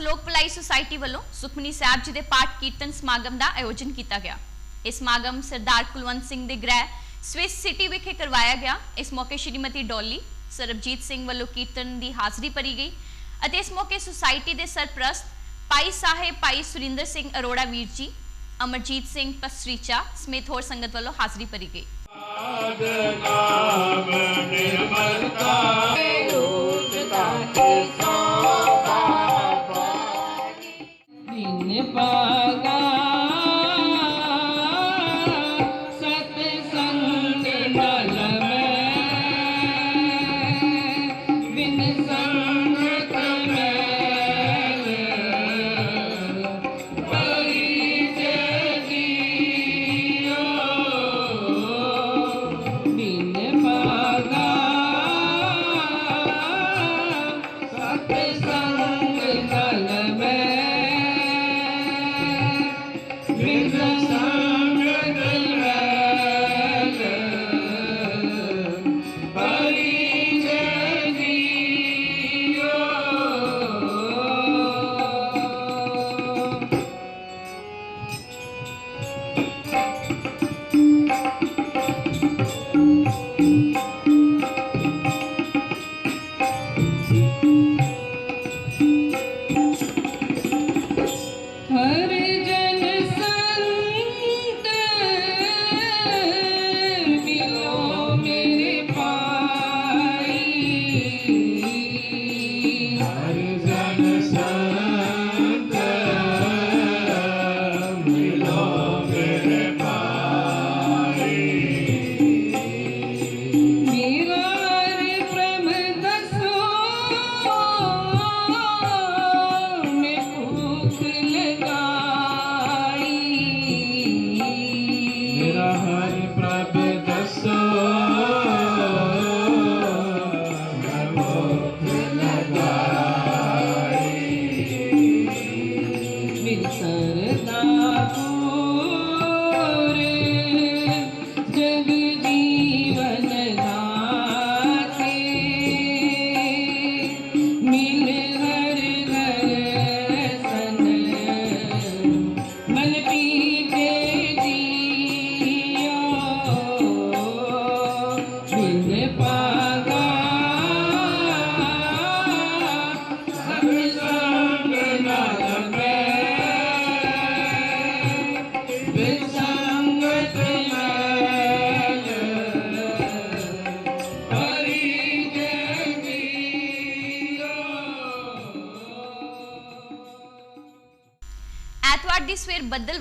ਲੋਕ ਭਲਾਈ ਸੁਸਾਇਟੀ ਵੱਲੋਂ ਸੁਖਮਨੀ ਸਾਹਿਬ ਜੀ ਦੇ ਪਾਠ ਕੀਰਤਨ ਸਮਾਗਮ ਦਾ ਆਯੋਜਨ ਕੀਤਾ ਗਿਆ। ਇਹ ਸਮਾਗਮ ਸਰਦਾਰ ਕੁਲਵੰਤ ਸਿੰਘ ਦੇ ਗ੍ਰਹਿ ਸਵਿਸ ਸਿਟੀ ਵਿਖੇ ਕਰਵਾਇਆ ਗਿਆ। ਇਸ ਮੌਕੇ ਸ਼੍ਰੀਮਤੀ ਡੋਲੀ, ਸਰਬਜੀਤ ਸਿੰਘ ਵੱਲੋਂ ਕੀਰਤਨ ਦੀ ਹਾਜ਼ਰੀ ਭਰੀ ਗਈ ਅਤੇ ਇਸ ਮੌਕੇ ਸੁਸਾਇਟੀ ਦੇ ਸਰਪ੍ਰਸਤ ਭਾਈ ਸਾਹਿਬ, ਭਾਈ ਸੁਰਿੰਦਰ ਸਿੰਘ ਅਰੋੜਾ ਵੀਰ ਜੀ, ਅਮਰਜੀਤ ਸਿੰਘ ਪਸਰੀਚਾ ਸਮੇਤ ਹੋਰ ਸੰਗਤ ਵੱਲੋਂ ਹਾਜ਼ਰੀ ਭਰੀ ਗਈ। ਨਾਮ ਨਿਰਮਲਤਾ। ਬਿਨ ਸੰਗਤ स्वेर बदल